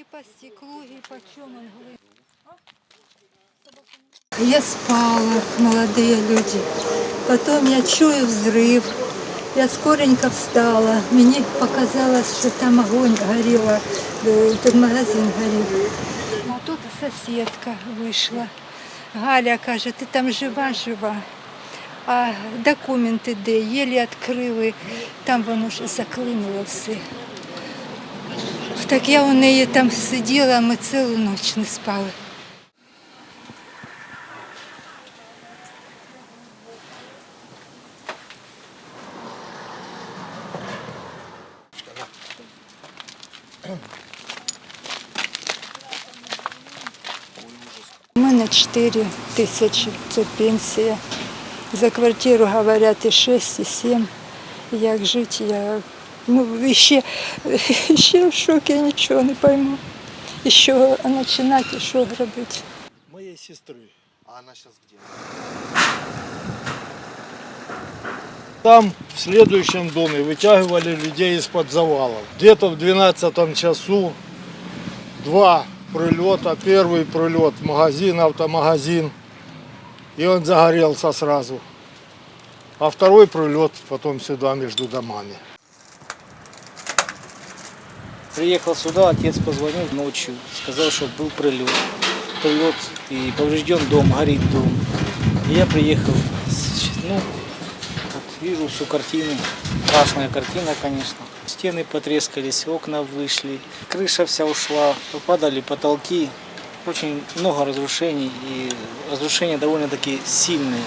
И по стеклу, и по чем он говорит. Я спала, молодые люди. Потом я чую взрыв. Я скоренько встала. Мне показалось, что там огонь горел, э, тут магазин горел. А тут соседка вийшла. Галя каже, ти там жива-жива. А документи де? Єлі відкрили, там воно ж заклинуло все. Так я у неї там сиділа, ми цілу ніч не спали. У мене 4 тисячі, це пенсія. За квартиру говорять і 6, і 7. Як жити, я ну, і ще, і ще в шокі, я нічого не пойму. І з чого починати, і що робити. моей сестры. А она сейчас где? Там в следующем доме вытягивали людей из-под завалов. Где-то в 12 часу два прилета. Первый прилет магазин, автомагазин. И он загорелся сразу. А второй прилет потом сюда между домами. Приехал сюда, отец позвонил ночью, сказал, что был прилет. Прилет и поврежден дом, горит дом. И я приехал, ну, вот вижу всю картину. Страшная картина, конечно. Стены потрескались, окна вышли, крыша вся ушла, попадали потолки. Очень много разрушений и разрушения довольно-таки сильные.